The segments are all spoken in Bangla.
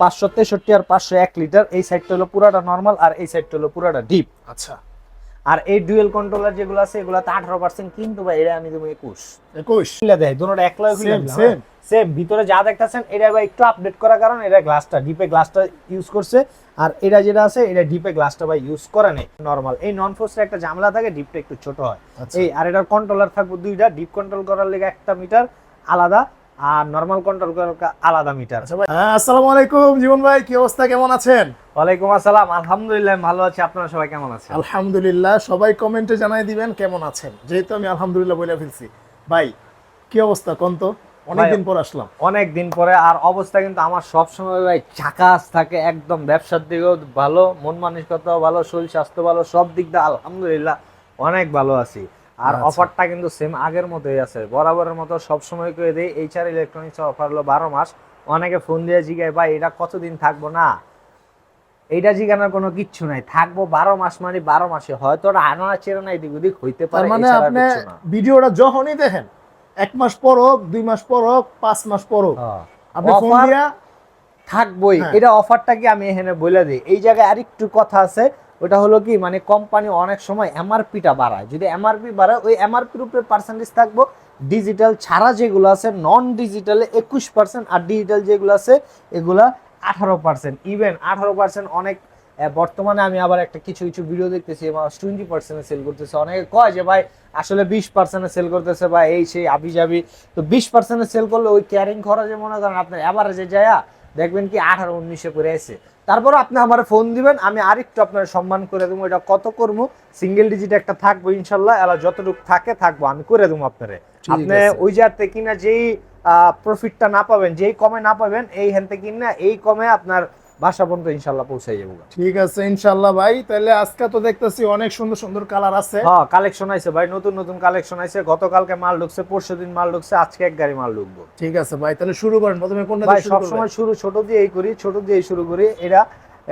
পাঁচশো তেষট্টি আর পাঁচশো এক লিটার। এই সাইডটা হলো পুরাটা নর্মাল আর এই সাইডটা হলো পুরাটা ডিপ আচ্ছা। আর এই ডুয়েল কন্ট্রোলার যেগুলো আছে এগুলোতে আঠারো পার্সেন্ট কিন্তু ভাই এটা আমি দেবো একুশ। একুশ? খুলে দেয় এক Same, same. সেম ভিতরে যা দেখতেছেন এটা ভাই একটু আপডেট করার কারণ এটা গ্লাসটা ডিপে গ্লাসটা ইউজ করছে। আর এটা যেটা আছে এটা ডিপে গ্লাসটা ভাই ইউজ করে নেই। নর্মাল এই নন ফোর্সের একটা ঝামেলা থাকে ডিপটা একটু ছোট হয়। আচ্ছা। এই আর এটার কন্ট্রোলার থাকবে দুইটা। ডিপ কন্ট্রোল করার লেগে একটা মিটার আলাদা। আর নর্মাল কন্ট্রোল আলাদা মিটার আসসালামু আলাইকুম জীবন ভাই কি অবস্থা কেমন আছেন? ওয়ালাইকুম আসসালাম আলহামদুলিল্লাহ ভালো আছি আপনারা সবাই কেমন আছেন? আলহামদুলিল্লাহ সবাই কমেন্টে জানাই দিবেন কেমন আছেন। যেহেতু আমি আলহামদুলিল্লাহ বলে ফেলছি। ভাই কি অবস্থা কোন তো? অনেকদিন পর আসলাম। অনেক দিন পরে আর অবস্থা কিন্তু আমার সব সময় ভাই ঝাকাস থাকে একদম ব্যবসার দিকেও ভালো মন মানসিকতাও ভালো শরীর স্বাস্থ্য ভালো সব দিক দিয়ে আলহামদুলিল্লাহ অনেক ভালো আছি। আর আচ্ছা। অফারটা কিন্তু সেম আগের মতোই আছে। বরাবরের মতো সব সময় করে দেই এইচআর ইলেকট্রনিক্স অফার হলো বারো মাস। অনেকে ফোন দিয়ে জিগায় ভাই এটা কতদিন থাকব? না। এইটা জিগানোর কোনো কিচ্ছু নাই। থাকব বারো মাস মানে বারো মাসে। হয়তো ওটা আনা চেরো না এদিক ওদিক হইতে পারে মানে আপনি ভিডিওটা যখনই দেখেন এক মাস পর হোক দুই মাস পর হোক পাঁচ মাস পর হোক হ্যাঁ। আপনি ফোন দিয়া থাকবই। হ্যাঁ। এটা অফারটা কি আমি এখানে বলে দিই। এই জায়গায় আরেকটু কথা আছে ওটা হলো কি মানে কোম্পানি অনেক সময় এমআরপিটা বাড়ায়। যদি এমআরপি বাড়ায়, ওই এমআরপির উপরে পার্সেন্টেজ থাকব ডিজিটাল ছাড়া যেগুলো আছে নন ডিজিটালে একুশ পার্সেন্ট আর ডিজিটাল যেগুলো আছে, এগুলা আঠারো পার্সেন্ট ইভেন আঠারো পার্সেন্ট অনেক বর্তমানে আমি আবার একটা কিছু কিছু ভিডিও দেখতেছি, এবং টোয়েন্টি পার্সেন্টে সেল করতেছে। অনেকে কয় যে, ভাই, আসলে বিশ পার্সেন্টে সেল করতেছে, বা এই সেই আবি যাবি তো বিশ পার্সেন্টে সেল করলে ওই ক্যারিং খরচে মনে করেন আপনার অ্যাভারেজে যায় দেখবেন কি আঠারো উনিশে করে আছে। তারপর আপনি আমার ফোন দিবেন আমি আরেকটু আপনার সম্মান করে দেবো এটা কত করব সিঙ্গেল ডিজিট একটা থাকব ইনশাল্লাহ এলা যতটুকু থাকে থাকব আমি করে দেবো আপনারে আপনি। ওই জায়গাতে কিনা যেই প্রফিটটা না পাবেন যেই কমে না পাবেন এই হেনতে কিনা এই কমে আপনার বাসা পর্যন্ত ইনশাল্লাহ পৌঁছাই যাব ঠিক আছে ইনশাল্লাহ ভাই। তাহলে আজকে তো দেখতেছি অনেক সুন্দর সুন্দর কালার আছে। হ্যাঁ কালেকশন আছে ভাই নতুন নতুন কালেকশন আছে গতকালকে মাল ঢুকছে পরশু দিন মাল ঢুকছে আজকে এক গাড়ি মাল ঢুকবো। ঠিক আছে ভাই তাহলে শুরু করেন প্রথমে কোনটা ভাই দিয়ে? সবসময় শুরু ছোট দিয়েই করি ছোট দিয়েই শুরু করি। এটা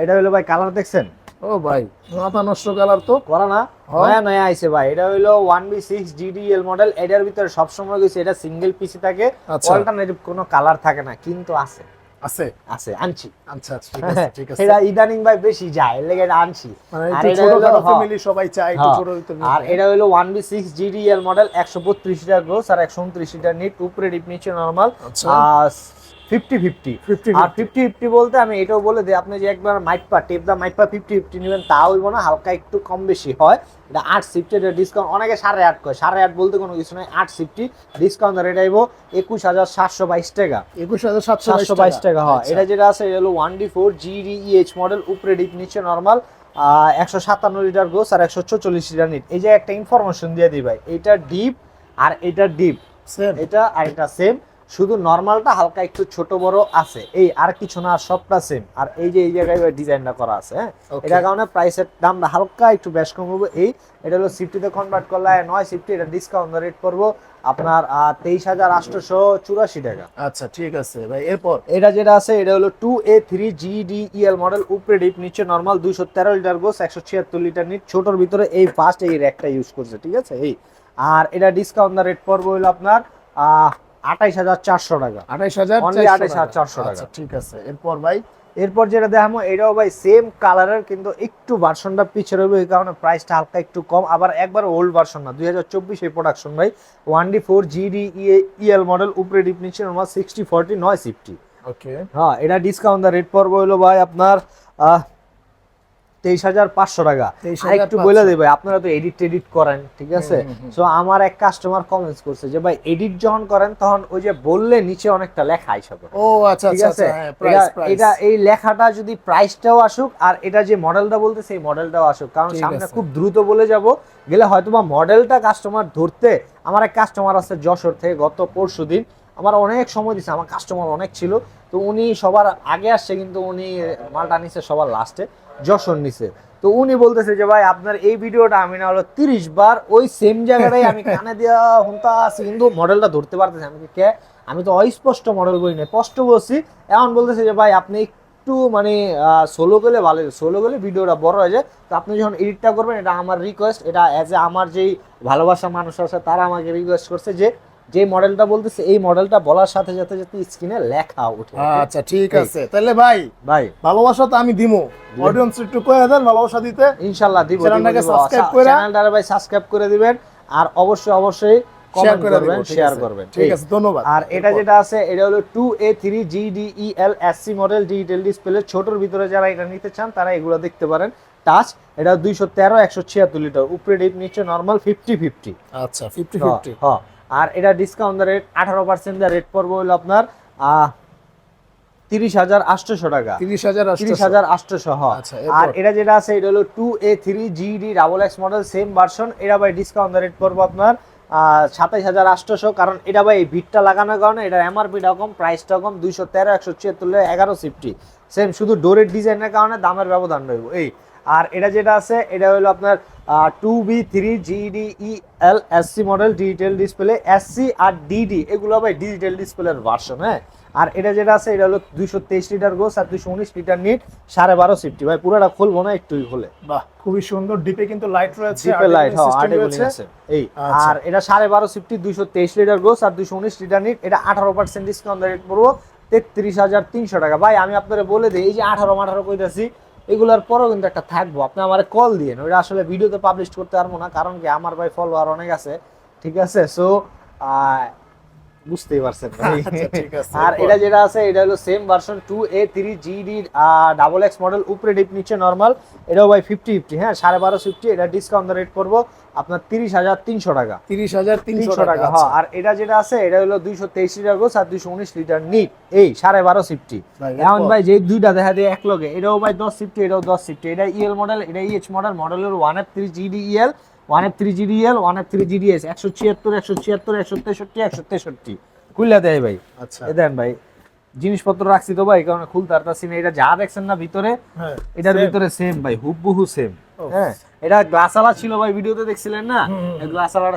এটা হলো ভাই কালার দেখছেন? ও ভাই মাথা নষ্ট কালার তো। করা না? হ্যাঁ। নয়া নয়া আইছে ভাই এটা হলো one B six DDL model এটার ভিতরে সবসময় গেছে এটা সিঙ্গেল পিসি থাকে। আচ্ছা। অল্টারনেটিভ কোনো কালার থাকে না কিন্তু আছে। আছে আছে আনছি আচ্ছা আচ্ছা ঠিক আছে ঠিক আছে এটা ইদানিং ভাই বেশি যায় লেগে আনছি মানে আর এটা ছোট। ফ্যামিলি সবাই চায় একটু হ্যাঁ। ছোট হইতে আর এটা হলো one B six GDL model একশো বত্রিশ লিটার গ্রোস আর একশো উনত্রিশ লিটার নিট উপরে ডিপ নিচে নরমাল আচ্ছা। Fifty fifty. 50 আর ফিফটি ফিফটি বলতে আমি এটাও বলে দিই আপনি যে একবার মাইটপা টেপ দা মাইটপা ফিফটি ফিফটি নেবেন তা হইব না হালকা একটু কম বেশি হয়। এটা আট সিফটি ডিসকাউন্ট অনেকে সাড়ে আট কয় সাড়ে আট বলতে কোনো কিছু নয় আট সিফটি ডিসকাউন্ট রেট আইব একুশ হাজার সাতশো বাইশ টাকা। একুশ হাজার সাতশো সাতশো বাইশ টাকা হয়। আচ্ছা। এটা যেটা আছে এটা হলো one D four GDEH model উপরে ডিপ নিচে নর্মাল একশো সাতান্ন লিটার গোস আর একশো চল্লিশ লিটার নিট এই যে একটা ইনফরমেশন দিয়ে দিই ভাই এটা ডিপ আর এটা ডিপ. এটা আর এটা সেম শুধু নর্মালটা হালকা একটু ছোট বড় আছে। এই আর কিছু না সবটা সেম আর এই যে এই জায়গায় ডিজাইনটা করা আছে হ্যাঁ. এটার কারণে প্রাইসের দামটা হালকা একটু বেশ কম হবে। এই এটা হলো সিফটিতে কনভার্ট করলে নয় সিফটি এটা ডিসকাউন্ট রেট পড়ব আপনার তেইশ হাজার আটশোশো চুরাশি টাকা। আচ্ছা ঠিক আছে ভাই এরপর? এটা যেটা আছে এটা হলো two A three GDEL model উপরে ডিপ নিচে নর্মাল দুইশো তেরো লিটার গোস একশো ছিয়াত্তর লিটার নিট। ছোটোর ভিতরে এই ফার্স্ট এই র্যাকটা ইউজ করছে ঠিক আছে? এই আর এটা ডিসকাউন্ট রেট পড়বে হলো আপনার আঠাইশ হাজার চারশো টাকা। আঠাইশ হাজার Only 28,400 টাকা। আচ্ছা ঠিক আছে। এরপর ভাই? এরপর যেটা দেখাবো এটাও ভাই সেম কালারের কিন্তু একটু ভার্সনটা পিছিয়ে রইবে এই কারণে প্রাইসটা হালকা একটু কম। আবার একবার ওল্ড ভার্সন না দুই হাজার চব্বিশ এই প্রোডাকশন ভাই। One D four GD EL model উপরে ডিপ নিচে নর্মাল সিক্সটি ফোরটি নয় সিফটি ওকে হ্যাঁ এটা ডিসকাউন্ট দা রেট পড়বে হলো ভাই আপনার তেইশ হাজার পাঁচশো টাকা। একটু বলে দেবে আপনারা তো এডিট টেডিট করেন ঠিক আছে? সো আমার এক কাস্টমার কমেন্টস করছে যে ভাই এডিট যখন করেন তখন ওই যে বললে নিচে অনেকটা লেখা হিসাবে ও আচ্ছা ঠিক আচ্ছা আছে? আচ্ছা হ্যাঁ এটা- এই লেখাটা যদি প্রাইসটাও আসুক আর এটা যে মডেলটা মডেলটাও আসুক। কারণ সামনে খুব দ্রুত বলে যাব গেলে হয়তো বা মডেলটা কাস্টমার ধরতে আমার এক কাস্টমার আছে যশোর থেকে গত পরশু দিন আমার অনেক সময় দিছে আমার কাস্টমার অনেক ছিল। তো উনি সবার আগে আসছে কিন্তু উনি মালটা নিছে সবার লাস্টে যশোর নিছে তো উনি বলতেছে যে, ভাই, আপনার এই ভিডিওটা আমি না হলো তিরিশ বার ওই সেম জায়গাটাই আমি কানে দেওয়া হুনতা আছি। কিন্তু মডেলটা ধরতে পারতেছি। আমি কে আমি তো অস্পষ্ট মডেল বই নাই, স্পষ্ট বলছি। এমন বলতেছে যে, ভাই, আপনি একটু মানে সোলো গেলে ভালো সোলো গেলে ভিডিওটা বড় হয়ে যায়। তো আপনি যখন এডিটটা করবেন, এটা আমার রিকোয়েস্ট এটা অ্যাজ এ আমার যেই ভালোবাসা মানুষ আছে, তারা আমাকে রিকোয়েস্ট করছে যে যে মডেলটা বলতেছে এই মডেলটা বলার সাথে সাথে যাতে স্ক্রিনে লেখা ওঠে আচ্ছা ঠিক আছে। তাহলে ভাই ভাই। ভালোবাসা তো আমি দিমু। অডিয়েন্স একটু কয়ে দেন ভালোবাসা দিতে। ইনশাল্লাহ দিব চ্যানেলটাকে subscribe কইরা- চ্যানেলটারে ভাই সাবস্ক্রাইব করে দিবেন আর অবশ্যই অবশ্যই কমেন্ট করবেন শেয়ার করবেন ঠিক আছে ধন্যবাদ। আর এটা যেটা আছে এটা হলো two A three G D E L S C model digital display ছোটোর ভিতরে যারা এটা নিতে চান তারা এগুলো দেখতে পারেন। টাচ এটা দুইশো তেরো একশো ছিয়াত্তর লিটার উপরে ডিপ নিচে নর্মাল ফিফটি ফিফটি আচ্ছা ফিফটি ফিফটি হ্যাঁ আর এটা ডিসকাউন্ট রেট আঠারো পার্সেন্ট রেট পড়বে হলো আপনার তিরিশ হাজার আটশোশো টাকা। তিরিশ হাজার তিরিশ হাজার আটশোশো আচ্ছা, আর এটা যেটা আছে এটা হলো two A three GD double X model same version এটা ভাই ডিসকাউন্ট রেট পড়ব আপনার সাতাইশ হাজার আটশোশো। কারণ এটা ভাই এই বিটটা লাগানোর কারণে এটার এমআরপিটা কম প্রাইসটা কম দুইশো তেরো একশো ছিয়াত্তর এগারো সিফটি সেম শুধু ডোরের ডিজাইনের কারণে দামের ব্যবধান রইব। এই আর এটা যেটা আছে এটা হলো আপনার two B three GD E L S model digital display S C আর ডিডি এগুলো ভাই ডিজিটাল ডিসপ্লের ভার্সন হ্যাঁ? আর এটা যেটা আছে এটা হলো দুইশো তেইশ লিটার গোস আর দুইশো উনিশ লিটার নিট সাড়ে বারো সিফটি ভাই পুরোটা খুলবো না একটুই খুলে। বাহ খুবই সুন্দর। ডিপে কিন্তু লাইট রয়েছে জিপে লাইট হ্যাঁ আর্টিকুলিং আছে। এই আচ্ছা। আর এটা সাড়ে বারো সিফটি দুইশো তেইশ লিটার গোস আর দুইশো উনিশ লিটার নিট এটা আঠারো পার্সেন্ট ডিসকাউন্ট রেট পড়ব তেত্রিশ হাজার তিনশো টাকা। ভাই আমি আপনারা বলে দিই এই যে আঠারো আঠারো কইতাছি এগুলোর পরেও কিন্তু একটা থাকব। আপনি আমার কল দিয়ে ওইটা আসলে ভিডিওতে পাবলিশ করতে পারব না কারণ কি আমার ভাই ফলোয়ার অনেক আছে ঠিক আছে? সো বুঝতেই পারছেন ভাই। আচ্ছা। আর এটা যেটা আছে এটা হলো same version two A three GD double X model উপরে ডিপ নিচে নর্মাল এটাও ভাই ফিফটি ফিফটি হ্যাঁ? সাড়ে বারো ফিফটি এটা ডিসকাউন্ট রেট করব। আপনার তিরিশ হাজার তিনশো টাকা। তিরিশ হাজার তিনশো টাকা টাকা আচ্ছা। হ্যাঁ আর এটা যেটা আছে এটা হলো দুইশো তেইশ লিটার গোস আর দুইশো উনিশ লিটার নিট। এই সাড়ে বারো সিফটি। এরপর? ভাই যে দুইটা দেখা দিয়ে এক লগে এটাও ভাই দশ সিফটি এটাও দশ সিফটি। এটা ইএল মডেল এটা ইএচ মডেল মডেলের one F three GD EL one F three GD EL one F three GDS একশো ছিয়াত্তর একশো ছিয়াত্তর একশো তেষট্টি একশো তেষট্টি। খুললা দেয় ভাই। আচ্ছা। দেন ভাই জিনিসপত্র রাখছি তো ভাই কারণ খুলতে পারতাছি না এটা যা দেখছেন না ভিতরে হ্যাঁ এটার ভিতরে সেম ভাই হুবহু সেম। হ্যাঁ এটা ছিল ভাই ভিডিওতে দেখছিলেন না?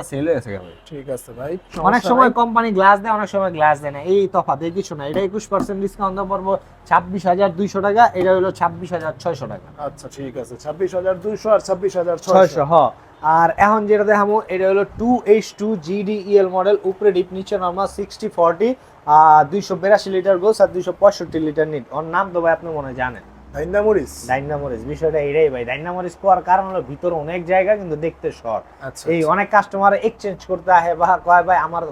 সেল হয়ে গেছে ঠিক আছে ভাই অনেক সময় কোম্পানি গ্লাস দেয় অনেক সময় গ্লাস দেয় না। এই তফাৎ কিছু না। এটা একুশ পার্সেন্ট ডিসকাউন্ট দেওয়া পড়ব ছাব্বিশ হাজার দুইশো টাকা এটা হলো ছাব্বিশ হাজার ছয়শো টাকা। আচ্ছা ঠিক আছে। ছাব্বিশ হাজার দুইশো আর ছাব্বিশ হাজার ছয়শো। ছয়শো হ। আর এখন যেটা দেখাবো এটা হলো two H two GDEL model উপরে ডিপ নিচে নর্মাল সিক্সটি ফর্টি দুইশো বিরাশি লিটার গোস আর দুইশো পঁয়ষট্টি লিটার নিট ওর নাম তো ভাই আপনি মনে হয় জানেন। ডাইনামোরিস ডাইনামোরিস বিষয়টা এটাই ভাই। ডাইনামোরিস কোয়ার কারণ হলো ভিতরে অনেক জায়গা কিন্তু দেখতে শর্ট। আচ্ছা এই অনেক কাস্টমার এক্সচেঞ্জ করতে আহে বা কয় ভাই আমার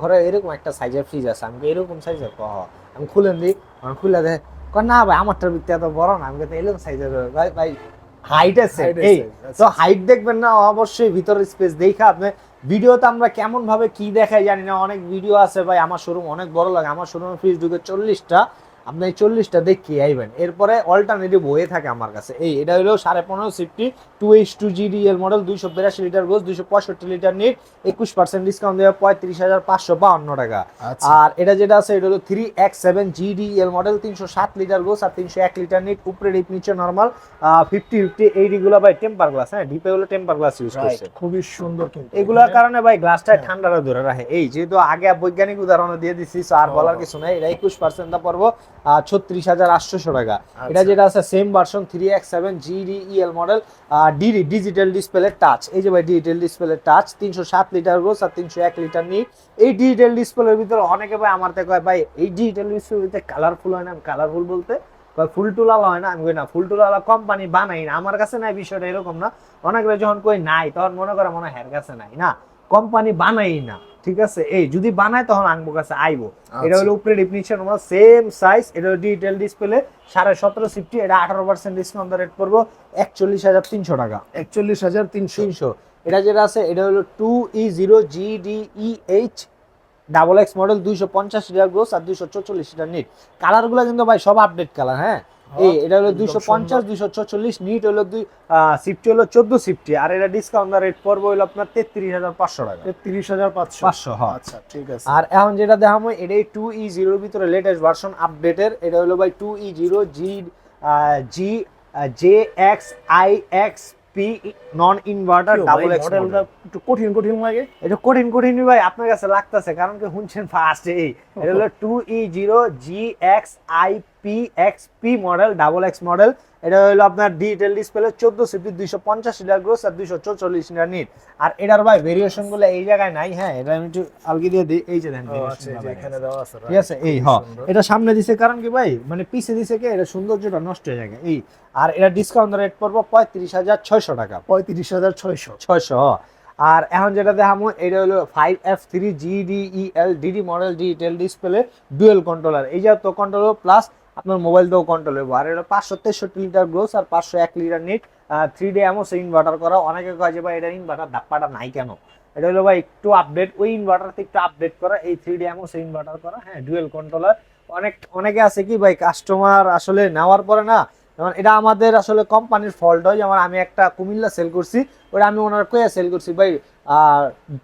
ঘরে এরকম একটা সাইজের ফ্রিজ আছে আমি এরকম সাইজের কহ? আমি খুলেন দিই আমি খুলে দে কয় না ভাই আমারটার ভিতরে এত বড় না। আমি কই, এরকম সাইজের ভাই ভাই হাইট আছে। এই আচ্ছা, তো হাইট দেখবেন না অবশ্যই ভিতরের স্পেস দেখা আপনি। ভিডিওতে আমরা কেমন ভাবে কি দেখাই জানি না অনেক ভিডিও আছে ভাই আমার শোরুম অনেক বড় লাগে আমার শোরুমে ফ্রিজ ঢুকে চল্লিশটা। আপনি এই চল্লিশটা দেখি আইবেন। এরপরে অল্টারনেটিভ হয়ে থাকে আমার কাছে। এই এটা হলো সাড়ে পনেরো সিফটি টু এইচ টু জিডি এর মডেল দুইশো বিরাশি লিটার গোস দুইশো পঁয়ষট্টি লিটার নিট একুশ পার্সেন্ট ডিসকাউন্ট দেওয়া পঁয়ত্রিশ হাজার পাঁচশো বাউন্ন টাকা। আচ্ছা। আর এটা যেটা আছে এটা হলো three X seven GD L model তিনশো সাত লিটার গোস আর তিনশো এক লিটার নিট উপরে ডিপ নিচে নর্মাল ফিফটি ফিফটি এইগুলো ভাই টেম্পার গ্লাস হ্যাঁ? ডিপে হলো টেম্পার গ্লাস ইউজ করছে। খুবই সুন্দর কিন্তু। এগুলোর কারণে ভাই গ্লাসটা হ্যাঁ। ঠান্ডাটা ধরে রাখে। এই যেহেতু আগে বৈজ্ঞানিক উদাহরণ দিয়ে দিছি আর বলার কিছু নাই এটা একুশ পার্সেন্ট দা পড়ব ছত্রিশ হাজার আটশোশো টাকা। এটা আচ্ছা। যেটা আছে same version three X seven model DD digital display touch এই যে ভাই ডিজিটাল ডিসপ্লে টাচ তিনশো সাত লিটার আর তিনশো এক লিটার নিট এই ডিজিটাল ডিসপ্লের ভিতরে অনেকে ভাই আমার থেকে ভাই এই ডিজিটাল ডিসপ্লের ভিতরে কালারফুল হয় না? কালারফুল বলতে ফুল টুলালা হয় না? আমি কই না ফুল টুলালা কোম্পানি বানাই না। আমার কাছে নাই বিষয়টা এরকম না। অনেকে যখন কই নাই তখন মনে করে মনে হয় হের কাছে নাই না। কোম্পানি বানাই না। ঠিক আছে? এই যদি বানায় তখন আনব কাছে আইবো। এটা হলো উপরে ডিপ নিচে নর্মাল সেম সাইজ এটা হলো ডিজিটাল ডিসপ্লে সাড়ে সতেরো সিফটি এটা আঠারো পার্সেন্ট ডিসকাউন্ট রেট পড়ব একচল্লিশ হাজার তিনশো টাকা। একচল্লিশ হাজার তিনশো। তিনশো। এটা যেটা আছে এটা হলো two E zero G D E H double X model দুইশো পঞ্চাশ লিটার গ্রোস আর দুইশো চল্লিশ লিটার নিট কালারগুলো কিন্তু ভাই সব আপডেট কালার হ্যাঁ? এটা হলো দুইশো পঞ্চাশ দুইশো চল্লিশ নিট হলো দুই সিফটি হলো চোদ্দ সিফটি আর এটা ডিসকাউন্ট রেট পড়ব হলো আপনার তেত্রিশ হাজার পাঁচশো টাকা। তেত্রিশ হাজার পাঁচশো। পাঁচশো আচ্ছা ঠিক আছে। আর এখন যেটা দেখাবো এটাই টু ই জিরোর ভিতরে লেটেস্ট ভার্সন আপডেটের এটা হলো ভাই two E zero G G J X I X P non inverter double X একটু কঠিন কঠিন লাগে। এটা কঠিন কঠিন ভাই আপনার কাছে লাগতেছে কারণ কি শুনছেন ফার্স্ট এই। এটা হলো two E zero G X I P X P model double X model এটা হলো আপনার ডিজিটাল ডিসপ্লে চোদ্দ সিপি দুইশো পঞ্চাশ লিটার গ্রোস আর দুইশো চৌচল্লিশ লিটার নিট আর এটার ভাই ভেরিয়েশনগুলো এই জায়গায় নাই হ্যাঁ এটা আমি একটু আলগি দিয়ে দিই এই যে দেন আচ্ছা ঠিক আছে এই হ এটা সামনে দিছে কারণ কি ভাই মানে পিছে দিছে কি এটা সৌন্দর্যটা নষ্ট হয়ে যায় এই আর এটা ডিসকাউন্ট রেট পড়ব পঁয়ত্রিশ হাজার ছয়শো টাকা। পঁয়ত্রিশ হাজার ছয়শো। ছয়শো আর এখন যেটা দেখামো এটা হলো five F three GDEL DD model digital display dual controller এই যে তো কন্ট্রোলার প্লাস আপনার মোবাইল দিয়েও কন্ট্রোল হইব। আর এটা পাঁচশো তেষট্টি লিটার গ্রোস আর পাঁচশো এক লিটার নিট থ্রি ডে এমন সে ইনভার্টার করা। অনেকে কয় যে ভাই এটা ইনভার্টার ধাপ্পাটা নাই কেন? এটা হলো ভাই একটু আপডেট ওই ইনভার্টারতে একটু আপডেট করা। এই থ্রি ডি এমন সে ইনভার্টার করা। হ্যাঁ ডুয়েল কন্ট্রোলার অনেক অনেকে আছে কি ভাই কাস্টমার আসলে নেওয়ার পরে না যেমন এটা আমাদের আসলে কোম্পানির ফল্ট হয়। যেমন আমি একটা কুমিল্লা সেল করছি ওটা আমি ওনার কয়ে সেল করছি ভাই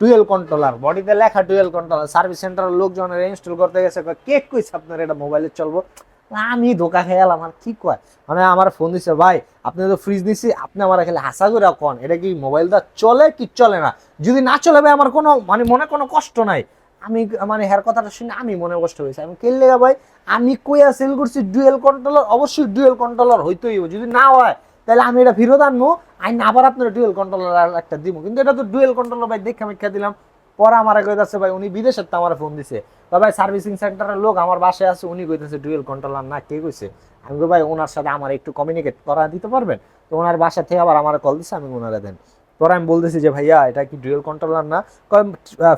ডুয়েল কন্ট্রোলার বডিতে লেখা ডুয়েল কন্ট্রোলার সার্ভিস সেন্টারের লোকজন ইনস্টল করতে গেছে। কয়, কে কইছে আপনার এটা মোবাইলে চলবো? আমি ধোকা খেয়ে গেলাম আর কি কয়? মানে আমার ফোন দিছে, ভাই, আপনি তো ফ্রিজ নিছি, আপনি আমার খেলে হাসা করে কন, এটা কি মোবাইলটা চলে কি চলে না? যদি না চলে ভাই, আমার কোনো মানে মনে কোনো কষ্ট নাই। আমি মানে হ্যার কথাটা শুনে আমি মনে কষ্ট হয়েছে। আমি কেলে ভাই, আমি কইয়া সেল করছি ডুয়েল কন্ট্রোলার অবশ্যই ডুয়েল কন্ট্রোলার হইতেই। যদি না হয়, তাহলে আমি এটা ফেরত আনব। আইন আবার আপনার ডুয়েল কন্ট্রোলার একটা দিব। কিন্তু এটা তো ডুয়েল কন্ট্রোলার ভাই, দেখে আমি খেয়ে দিলাম। পরে আমার কইতাছে ভাই, উনি বিদেশের তো আমার ফোন দিছে। ভাই সার্ভিসিং সেন্টারের লোক আমার বাসায় আছে, উনি কইতেছে ডুয়েল কন্ট্রোলার না, কে কইছে? আমি কই, ভাই ওনার সাথে আমার একটু কমিউনিকেট করা দিতে পারবেন? তো ওনার বাসা থেকে আবার আমার কল দিছে, আমি ওনারা দেন। পরে আমি বলতেছি যে, ভাইয়া, এটা কি ডুয়েল কন্ট্রোলার না?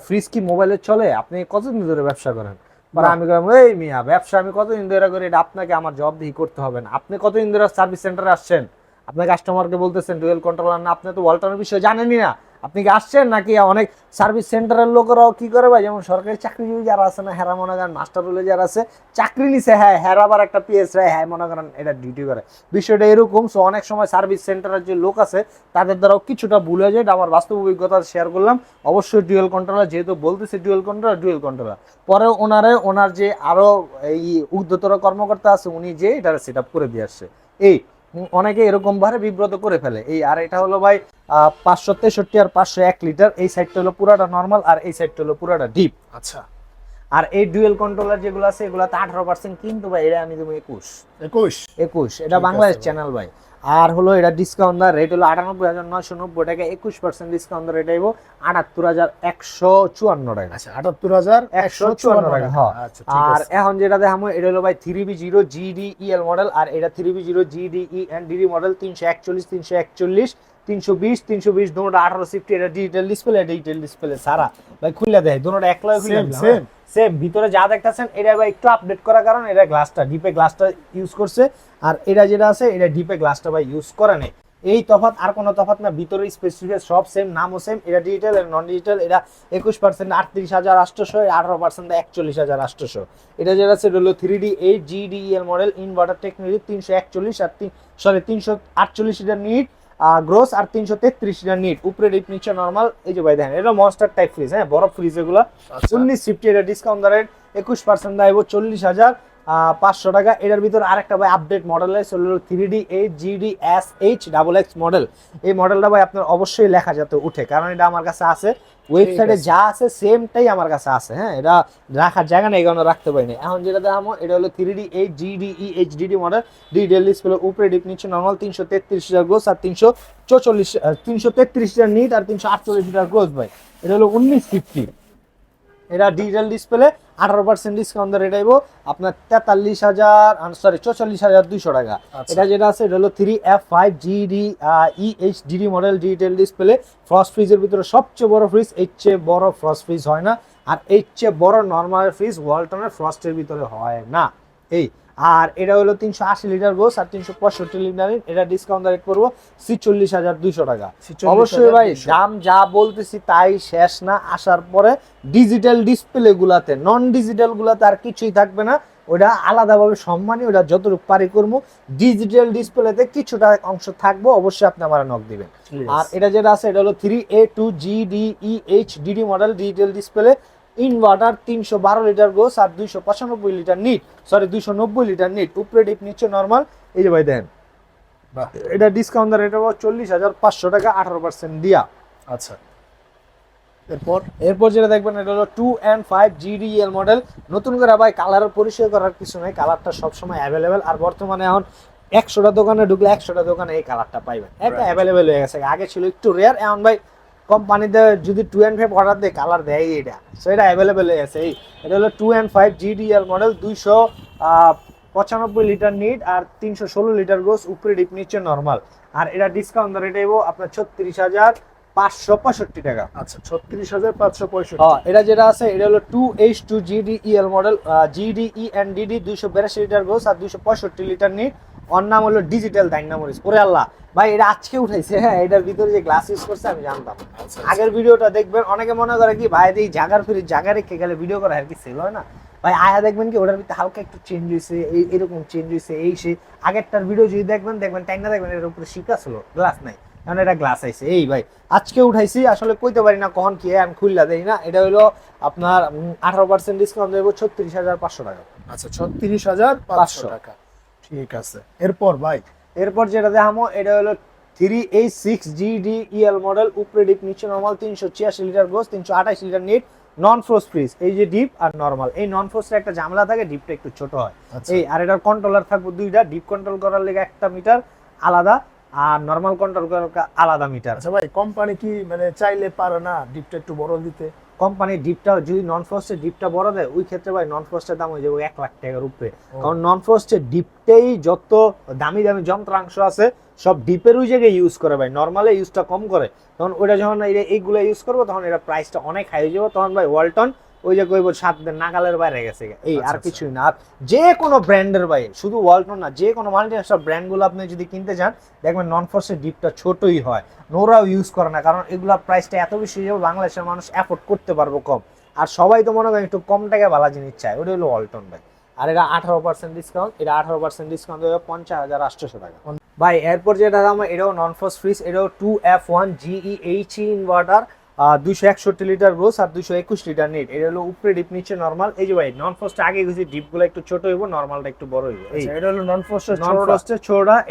ফ্রিজ কি মোবাইলে চলে? আপনি কতদিন ধরে ব্যবসা করেন? পরে আমি কইলাম, এই মিয়া, ব্যবসা আমি কতদিন ধরে করি, এটা আপনাকে আমার জব দিয়ে করতে হবে না। আপনি কতদিন ধরে সার্ভিস সেন্টারে আসছেন? আপনি কাস্টমারকে বলতেছেন ডুয়েল কন্ট্রোলার না? আপনি তো ওয়ালটনের বিষয়ে জানেনই না। আপনি কি আসছেন নাকি অনেক সার্ভিস সেন্টারের লোকেরাও কি করে ভাই? যেমন সরকারি চাকরিজীবী যারা আছে না, হেরা মনে করেন মাস্টার রোলে যারা আছে, চাকরি নিছে হ্যাঁ আবার একটা পিএস রায় হ্যাঁ মনে করেন এটা ডিউটি করে। বিষয়টা এরকম সো অনেক সময় সার্ভিস সেন্টারের যে লোক আছে, তাদের দ্বারাও কিছুটা ভুল হয়ে যায়। আমার বাস্তব অভিজ্ঞতা শেয়ার করলাম। অবশ্যই ডুয়েল কন্ট্রোলার যেহেতু বলতেছে ডুয়েল কন্ট্রোলার ডুয়েল কন্ট্রোলার পরে ওনারে, ওনার যে আরও এই ঊর্ধ্বতর কর্মকর্তা আছে, উনি যে এটা সেট করে দিয়ে আসছে। এই অনেকে এরকম ভাবে বিব্রত করে ফেলে। এই আর এটা হলো ভাই পাঁচশো তেষট্টি আর পাঁচশো এক লিটার। এই সাইডটা হলো পুরাটা নর্মাল আর এই সাইডটা হলো পুরাটা ডিপ আচ্ছা। আর এই ডুয়েল কন্ট্রোলার যেগুলো আছে এগুলোতে আঠারো পার্সেন্ট কিন্তু ভাই এটা আমি দেবো একুশ। একুশ? একুশ। এটা বাংলাদেশ চ্যানেল ভাই। আর হলো এটা ডিসকাউন্ট দা রেট হলো আটানব্বই হাজার নয়শো নব্বই টাকা একুশ পার্সেন্ট ডিসকাউন্ট রেট আইব আটাত্তর হাজার একশো চুয়ান্ন টাকা। আচ্ছা আটাত্তর হাজার একশো চুয়ান্ন টাকা। হ্যাঁ। আর এখন যেটা দেখামো এটা হলো ভাই three B zero GDEL model আর এটা three B zero GDE and DD model তিনশো একচল্লিশ তিনশো একচল্লিশ তিনশো বিশ তিনশো বিশ দুটোটা আঠারো সিফটি এটা ডিজিটাল ডিসপ্লে ডিজিটাল ডিসপ্লে সারা। ভাই খুলে দেয় খুলে Same, same. সেম ভিতরে যা দেখতেছেন এটা ভাই একটু আপডেট করার কারণ এটা গ্লাসটা ডিপে গ্লাসটা ইউজ করছে। আর এটা যেটা আছে এটা ডিপে গ্লাসটা ভাই ইউজ করে নেই। এই তফাত আর কোনো তফাত না ভিতরে স্পেসিফিক সব সেম নামও সেম এটা ডিজিটাল আর নন ডিজিটাল এটা একুশ পার্সেন্ট আটত্রিশ হাজার আটশোশো আঠারো পার্সেন্ট একচল্লিশ হাজার আটশোশো এটা যেটা আছে এটা হলো three D eight GDL model inverter technology তিনশো একচল্লিশ আর তিন সরি তিনশো আটচল্লিশ লিটার নিট গ্রোস আর তিনশো তেত্রিশ লিটার নিট উপরে ডিপ নিচে নর্মাল এই যে ভাই দেখেন এটা মনস্টার টাইপ ফ্রিজ হ্যাঁ বরফ ফ্রিজ এগুলো। উনিশ ফিফটি এটা ডিসকাউন্ট রেট একুশ পার্সেন্ট দেবো চল্লিশ হাজার পাঁচশো টাকা। এটার ভিতর আরেকটা ভাই আপডেট মডেল আছে হলো three D eight GD S H double X model এই মডেলটা ভাই আপনার অবশ্যই লেখা যাতে উঠে কারণ এটা আমার কাছে আছে। ওয়েবসাইটে যা আছে সেমটাই আমার কাছে আছে হ্যাঁ? এটা রাখার জায়গা নেই কারণ রাখতে পারিনি। এখন যেটা দেখাবো এটা হলো three D eight GDE HDD model detail display উপরে ডিপ নিচে নর্মাল তিনশো তেত্রিশ লিটার গ্রোস আর তিনশো চৌচল্লিশ তিনশো তেত্রিশ হাজার নিট আর তিনশো আটচল্লিশ লিটার গ্রোস ভাই। এটা হলো উনিশ ফিফটি এটা ডিজিটাল ডিসপ্লে আঠারো পার্সেন্ট ডিসকাউন্ট রেট আইব আপনার তেতাল্লিশ হাজার সরি চৌচল্লিশ হাজার দুইশো টাকা। আচ্ছা। এটা যেটা আছে এটা হলো three F five GD E H DD model digital display frost ফ্রিজের ভিতরে সবচেয়ে বড় ফ্রিজ এর চেয়ে বড় ফ্রস্ট ফ্রিজ হয় না। আর এর চেয়ে বড় নর্মাল ফ্রিজ ওয়ালটনের ফ্রস্টের ভিতরে হয় না। এই আর এটা হলো তিনশো আশি লিটার গোস আর তিনশো পঁয়ষট্টি লিটার এটা ডিসকাউন্ট রেট করব ছিচল্লিশ হাজার দুইশো টাকা। অবশ্যই ভাই দাম যা বলতেছি তাই শেষ না আসার পরে ডিজিটাল ডিসপ্লে গুলাতে নন ডিজিটাল গুলাতে আর কিছুই থাকবে না। ওটা আলাদাভাবে সম্মানী ওটা যতটুকু পারি করব। ডিজিটাল ডিসপ্লেতে কিছুটা অংশ থাকব অবশ্যই আপনি আমার নক দিবেন। আর এটা যেটা আছে এটা হলো three A two G D E H DD model digital display inverter তিনশো বারো লিটার গোস আর দুইশো পঁচানব্বই লিটার নিট সরি দুইশো নব্বই লিটার নিট উপরে ডিপ নিচ্ছে নর্মাল এই যে ভাই দেন এটা ডিসকাউন্ট রেট হব চল্লিশ হাজার পাঁচশো টাকা আঠারো পার্সেন্ট দিয়া। আচ্ছা। এরপর এরপর যেটা দেখবেন এটা হলো two and five GDL model নতুন করে ভাই কালারের পরিচয় করার কিছু নেই। কালারটা সবসময় অ্যাভেলেবেল আর বর্তমানে এখন একশোটা দোকানে ঢুকলে একশোটা দোকানে এই কালারটা পাইবেন। একটা Right. অ্যাভেলেবেল হয়ে গেছে। আগে ছিল একটু রেয়ার এখন ভাই কোম্পানিতে যদি টু অ্যান্ড ফাইভ অর্ডার দেয় কালার দেয় এটা সো এটা অ্যাভেলেবেল হয়ে গেছে। এই এটা হলো two and five GDL model দুইশো পঁচানব্বই লিটার নিট আর তিনশো ষোলো লিটার গোস উপরে ডিপ নিচে নর্মাল আর এটা ডিসকাউন্ট রেট এবো আপনার ছত্রিশ হাজার পাঁচশো পঁয়ষট্টি টাকা। আচ্ছা ছত্রিশ হাজার পাঁচশো পঁয়ষট্টি। হ্যাঁ এটা যেটা আছে এটা হলো two H two GDEL model GDE and DD দুইশো বিরাশি লিটার গোস আর দুইশো পঁয়ষট্টি লিটার নিট ওর নাম হলো ডিজিটাল ডাইনামোরিস ওরে আল্লাহ ভাই এটা আজকে উঠাইছে হ্যাঁ এটার ভিতরে যে গ্লাস ইউজ করছে আমি জানতাম। আচ্ছা আগের ভিডিওটা দেখবেন অনেকে মনে করে কি ভাই এই জাগার ফিরে জায়গা রেখে গেলে ভিডিও করা আর কি সেল হয় না? ভাই আয়া দেখবেন কি ওটার ভিতরে হালকা একটু চেঞ্জ হয়েছে এই এরকম চেঞ্জ হয়েছে এই সে আগেরটার ভিডিও যদি দেখবেন দেখবেন টাইম না দেখবেন এর উপরে শিকা ছিল গ্লাস নাই। কারণ এটা গ্লাস আইছে। এই ভাই আজকে উঠাইছি আসলে কইতে পারি না কখন কি আমি খুললা দেই না। এটা হলো আপনার আঠারো পার্সেন্ট ডিসকাউন্ট দেবো ছত্রিশ হাজার পাঁচশো টাকা। আচ্ছা ছত্রিশ হাজার পাঁচশো। টাকা। ঠিক আছে। এরপর ভাই এরপর যেটা দেখামো এটা হলো three eight six GD EL model উপরে ডিপ নিচে নর্মাল তিনশো ছিয়াশি লিটার গোস তিনশো আঠাশ litre net non frost fridge এই যে ডিপ আর নর্মাল এই নন ফ্রোজের একটা ঝামেলা থাকে ডিপটা একটু ছোট হয়। আচ্ছা। এই আর এটার কন্ট্রোলার থাকবে দুইটা ডিপ কন্ট্রোল করার লেগে একটা মিটার আলাদা আর নর্মাল কন্ট্রোল করার আলাদা মিটার আচ্ছা ভাই কোম্পানি কি মানে চাইলে পারে না ডিপটা একটু বড় দিতে? কোম্পানির ডিপটা যদি নন ফ্রস্টের ডিপটা বড় দেয় ওই ক্ষেত্রে ভাই নন ফ্রস্টের দাম হয়ে যাবে এক লাখ টাকার উপরে। কারণ নন ফ্রস্টের ডিপটাই যত দামি দামি যন্ত্রাংশ আছে সব ডিপের ওই জায়গায় ইউজ করে ভাই। নর্মালে ইউজটা কম করে। তখন ওইটা যখন এইগুলো ইউজ করব তখন এটা প্রাইসটা অনেক হাই হয়ে যাবে। তখন ভাই ওয়ালটন ওই যে কইব সাত দিন নাগালের বাইরে গেছে। এই আচ্ছা, আর আচ্ছা। কিছুই না। আর যে কোনো ব্র্যান্ডের বাইরে শুধু ওয়ালটন না যে কোনো মাল্টিনেশনাল ব্র্যান্ডগুলো আপনি যদি কিনতে চান দেখবেন নন ফোর্সের ডিপটা ছোটই হয়। নোরাও ইউজ করে না কারণ এগুলোর প্রাইসটা এত বেশি যাবে বাংলাদেশের মানুষ অ্যাফোর্ড করতে পারব কম। আর সবাই তো মনে করেন একটু কম টাকায় ভালো জিনিস চায়। ওটা হলো ওয়ালটন ভাই। আর এটা আঠারো পার্সেন্ট ডিসকাউন্ট এটা আঠারো পার্সেন্ট ডিসকাউন্ট দেবে পঞ্চাশ হাজার আটশোশো টাকা। ভাই এরপর যেটা দাম এটাও নন ফোর্স ফ্রিজ এটাও two F one GE H inverter দুইশো একষট্টি লিটার গ্রোস আর দুইশো একুশ লিটার নিট। এটা হলো উপরে ডিপ নিচে নর্মাল এই যে ভাই নন ফোর্সটা আগে গেছি ডিপগুলো একটু ছোট হইব নর্মালটা একটু বড় হইব। আচ্ছা, এটা হলো নন নন ফ্রস্টের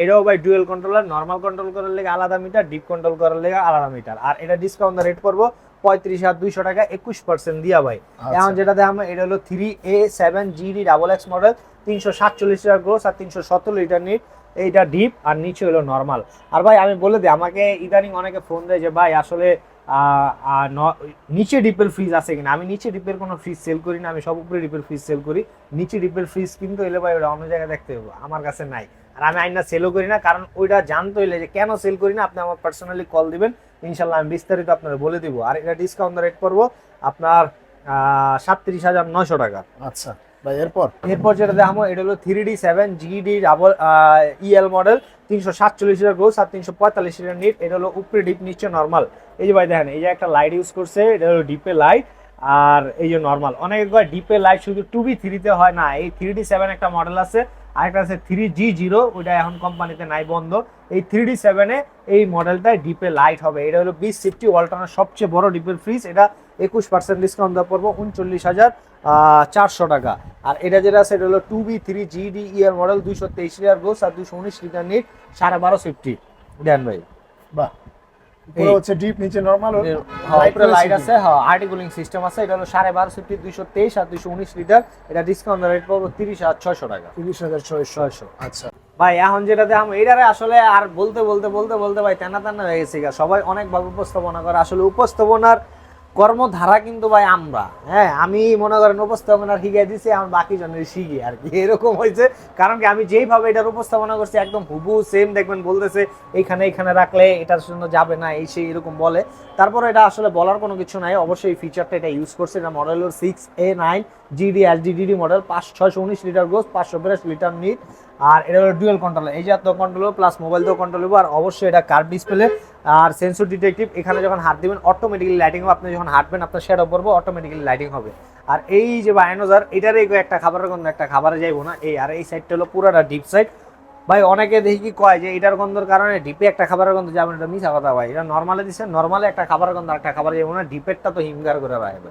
এটাও ভাই ডুয়েল কন্ট্রোলার নর্মাল কন্ট্রোল করার লেগে আলাদা মিটার ডিপ কন্ট্রোল করার লেগে আলাদা মিটার আর এটা ডিসকাউন্ট রেট পঁয়ত্রিশ দুইশো টাকা একুশ পার্সেন্ট দিয়া ভাই। আচ্ছা। এখন যেটা দেখাম এটা হলো three A seven GD double X model তিনশো সাতচল্লিশ লিটার গ্রোস আর তিনশো সত্তর লিটার নিট। এইটা ডিপ আর নিচে হলো নর্মাল আর ভাই আমি বলে দিই আমাকে ইদানিং অনেকে ফোন দেয় যে ভাই আসলে নিচে ডিপের ফ্রিজ আছে কিনা? আমি নিচে ডিপের কোনো ফ্রিজ সেল করি না আমি সব উপরে ডিপের ফ্রিজ সেল করি। নিচে ডিপের ফ্রিজ কিন্তু এলে ভাই ওটা অন্য জায়গায় দেখতে হবে আমার কাছে নাই। আর আমি আইনা সেলও করি না কারণ ওইটা জানতে হইলে যে কেন সেল করি না আপনি আমার পার্সোনালি কল দিবেন ইনশাল্লাহ আমি বিস্তারিত আপনার বলে দিব। আর এটা ডিসকাউন্ট রেট করব আপনার সাতত্রিশ হাজার নয়শো টাকা। আচ্ছা ভাই এরপর? এরপর যেটা দেখাবো এটা হলো three D seven GD double EL model তিনশো সাতচল্লিশ লিটার গ্রোস আর তিনশো পঁয়তাল্লিশ লিটার নিট, এটা হলো উপরে ডিপ, নিচে নর্মাল এই যে ভাই দেখেন, এই যে একটা লাইট ইউজ করছে, এটা হলো ডিপে লাইট আর এই যে নর্মাল অনেক ডিপে লাইট শুধু টু বি থ্রিতে হয় না, এই থ্রি ডি সেভেন একটা মডেল আছে, আরেকটা আছে থ্রি জি জিরো ওইটা এখন কোম্পানিতে নাই বন্ধ। এই থ্রি ডি সেভেনে এই মডেলটায় ডিপে লাইট হবে। এটা হলো বিশ সিফটি ওয়ালটনের সবচেয়ে বড় ডিপের ফ্রিজ এটা একুশ পার্সেন্ট ডিসকাউন্ট দেওয়া পড়ব উনচল্লিশ হাজার চারশো টাকা। আর এটা যেটা আছে এটা হলো two B three GD R model দুইশো তেইশ লিটার গোস আর দুইশো উনিশ লিটার নিট সাড়ে বারো ফিফটি দেন ভাই। বাহ। উপরে হচ্ছে ডিপ নিচে নরমাল উপরে লাইট আছে হ্যাঁ আর্টিকুলিং সিস্টেম আছে এটা হলো সাড়ে বারো ফিফটি দুইশো তেইশ আর লিটার এটা ডিসকাউন্ট রেট টাকা। আচ্ছা। ভাই এখন যেটা দেখাম এটারে আসলে আর বলতে বলতে বলতে বলতে ভাই টানা টানা হয়ে গেছে সবাই অনেক অনেকভাবে উপস্থাপনা করে। আসলে উপস্থাপনার কর্মধারা কিন্তু ভাই আমরা। হ্যাঁ আমি মনে করেন উপস্থাপনার শিখিয়ে দিছি, আমার বাকি জনের শিখি আর কি। এরকম হয়েছে। কারণ কি, আমি যেইভাবে এটার উপস্থাপনা করছি, একদম হুবু সেম দেখবেন, বলতেছে, এইখানে এইখানে রাখলে এটার জন্য যাবে না, এই সেই এরকম বলে। তারপর এটা আসলে বলার কোনো কিছু নাই। অবশ্যই এই ফিচারটা এটা ইউজ করছে। এটা model six A nine GD L SDDD model পাঁচ, ছয়শো উনিশ লিটার গোস পাঁচশো বিরাশি লিটার নিট আর এটা হলো ডুয়েল কন্ট্রোল এই যে তো কন্ট্রোল প্লাস মোবাইল তো কন্ট্রোল আর অবশ্যই এটা কার্ভ ডিসপ্লে আর সেন্সর ডিটেকটিভ এখানে যখন হাত দিবেন অটোমেটিক্যালি লাইটিং হবে। আপনি যখন হাঁটবেন, আপনার শ্যাডো পড়ব অটোমেটিক্যালি লাইটিং হবে। আর এই যে বায়নোজার এটার এই একটা খাবারের গন্ধ, একটা খাবারে যাইবো না। এই, আর এই সাইডটা হলো পুরাটা ডিপ সাইড ভাই, অনেকে দেখি কি কয় যে এটার গন্ধর কারণে ডিপে একটা খাবারের গন্ধ যাবে এটা মিশা কথা ভাই। এটা নর্মালে দিচ্ছে নর্মালে একটা খাবারের গন্ধ একটা খাবার যাব না। ডিপেরটা তো হিমগার করে রাখবে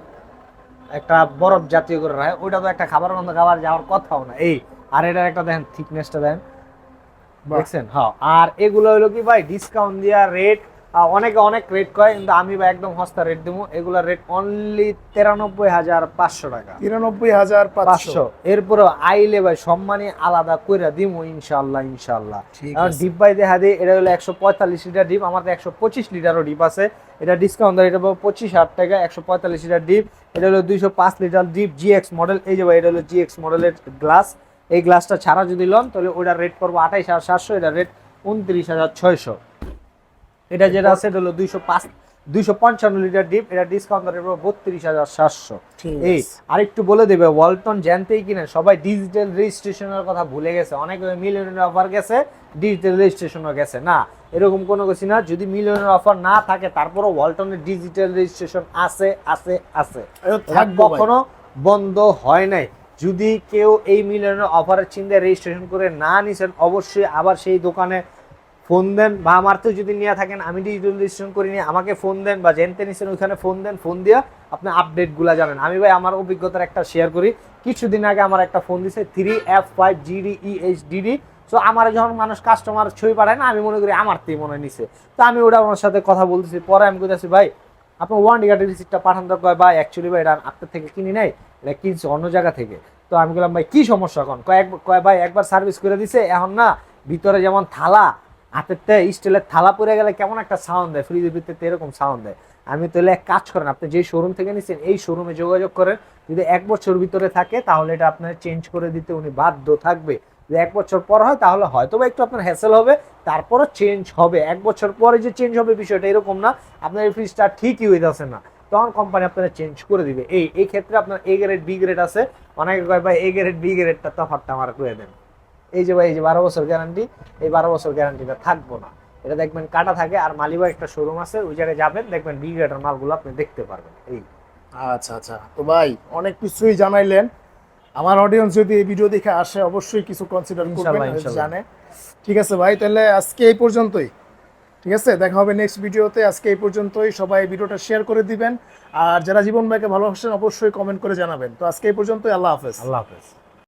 একটা বরফ জাতীয় করে রাখে। ওইটা তো একটা খাবারের গন্ধ, খাবার যাওয়ার কথাও না। এই আর এটার একটা দেখেন থিকনেসটা দেখেন বাহ। দেখছেন? হ্যাঁ আর এগুলো হলো কি ভাই? ডিসকাউন্ট দিয়া রেট অনেকে অনেক রেট কয় কিন্তু আমি ভাই একদম সস্তা রেট দেবো। এগুলা রেট অনলি তিরানব্বই হাজার পাঁচশো টাকা। তিরানব্বই হাজার পাঁচশো। এরপরে আইলে ভাই সম্মানী আলাদা কইরা দিমু ইনশাল্লাহ ইনশাল্লাহ ডিপ বাই দেখা দিই এটা হলো একশো পঁয়তাল্লিশ লিটার ডিপ আমাদের একশো পঁচিশ লিটারও ডিপ আছে। এটা ডিসকাউন্ট দেয় এটা পঁচিশ হাজার টাকা একশো পঁয়তাল্লিশ লিটার ডিপ এটা হলো দুইশো পাঁচ লিটার ডিপ জিএক্স মডেল এই যে ভাই এটা হলো জিএক্স মডেলের গ্লাস এই গ্লাসটা ছাড়া যদি লন তাহলে ওটার রেট পড়ব আঠাইশ হাজার সাতশো এটা রেট উনত্রিশ হাজার ছয়শো। এটা যেটা আছে এটা হলো দুইশো পাঁচ দুইশো পঞ্চান্ন লিটার ডিপ এটা ডিসকাউন্ট পড়ব বত্রিশ হাজার সাতশো। এই আরেকটু বলে দেবে ওয়ালটন জানতেই কিনা সবাই ডিজিটাল রেজিস্ট্রেশনের কথা ভুলে গেছে অনেকে মিলিয়নের অফার গেছে ডিজিটাল রেজিস্ট্রেশনও গেছে। না এরকম কোনো কিছু না যদি মিলিয়নের অফার না থাকে তারপরও ওয়ালটনের ডিজিটাল রেজিস্ট্রেশন আছে আছে আছে। কখনো বন্ধ হয় নাই। যদি কেউ এই মিলিয়নের অফারের চিন্তায় রেজিস্ট্রেশন করে না নিছেন, অবশ্যই আবার সেই দোকানে ফোন দেন। বা আমার তো যদি নিয়ে থাকেন, আমি ডিজিটাল রেজিস্ট্রেশন করিনি, আমাকে ফোন দেন বা জেনতে নিছেন ওইখানে ফোন দেন, ফোন দিয়ে আপনি আপডেটগুলো জানেন। আমি ভাই আমার অভিজ্ঞতার একটা শেয়ার করি। কিছুদিন আগে আমার একটা ফোন দিছে three F five GD EH DD so আমার যখন মানুষ কাস্টমার ছবি পাঠায় না, আমি মনে করি আমার তেই মনে নিছে। তো আমি ওটা ওনার সাথে কথা বলতেছি। পরে আমি বলতেছি ভাই, আপনার ওয়ান গার্ডের রিসিপ্টটা পাঠান দরকার ভাই অ্যাকচুয়ালি ভাই, এটা আপনার থেকে কিনি নাই। এটা কিনছি অন্য জায়গা থেকে। তো আমি বললাম, ভাই, কী সমস্যা এখন? কয়েক কয় ভাই, একবার সার্ভিস করে দিছে, এখন না ভিতরে যেমন থালা হাতের তে স্টিলের থালা পড়ে গেলে কেমন একটা সাউন্ড দেয় ফ্রিজের ভিতরে এরকম সাউন্ড দেয়। আমি তাহলে এক কাজ করেন, আপনি যেই শোরুম থেকে নিচ্ছেন এই শোরুমে যোগাযোগ করেন, যদি এক বছর ভিতরে থাকে, তাহলে এটা আপনার চেঞ্জ করে দিতে উনি বাধ্য থাকবে। যদি এক বছর পর হয়, তাহলে হয়তো বা একটু আপনার হ্যাসেল হবে, তারপরও চেঞ্জ হবে। এক বছর পরে যে চেঞ্জ হবে বিষয়টা এরকম না, আপনার এই ফ্রিজটা ঠিকই হইতেছে না। তখন কোম্পানি আপনারা চেঞ্জ করে দিবে। এই এই ক্ষেত্রে আপনার এ গ্রেড বি গ্রেড আছে। অনেকে কয় ভাই এ গ্রেড বি গ্রেডটা তফাৎটা আমার করে দেন। এই যে ভাই এই যে বারো বছর গ্যারান্টি এই বারো বছর গ্যারান্টিটা থাকব না। এটা দেখবেন কাটা থাকে আর মালিবা একটা শোরুম আছে ওই জায়গায় যাবেন দেখবেন বি গ্রেডের মালগুলো আপনি দেখতে পারবেন। এই। আচ্ছা আচ্ছা। তো ভাই অনেক কিছুই জানাইলেন। আমার অডিয়েন্স যদি এই ভিডিও দেখে আসে অবশ্যই কিছু কনসিডার করবেন। জানে। ঠিক আছে ভাই তাহলে আজকে এই পর্যন্তই। ঠিক আছে? দেখা হবে নেক্সট ভিডিওতে আজকে এই পর্যন্তই। সবাই ভিডিওটা শেয়ার করে দিবেন। আর যারা জীবন ভাইকে ভালোবাসেন, অবশ্যই কমেন্ট করে জানাবেন। তো আজকে এই পর্যন্তই। আল্লাহ হাফেজ। আল্লাহ হাফেজ।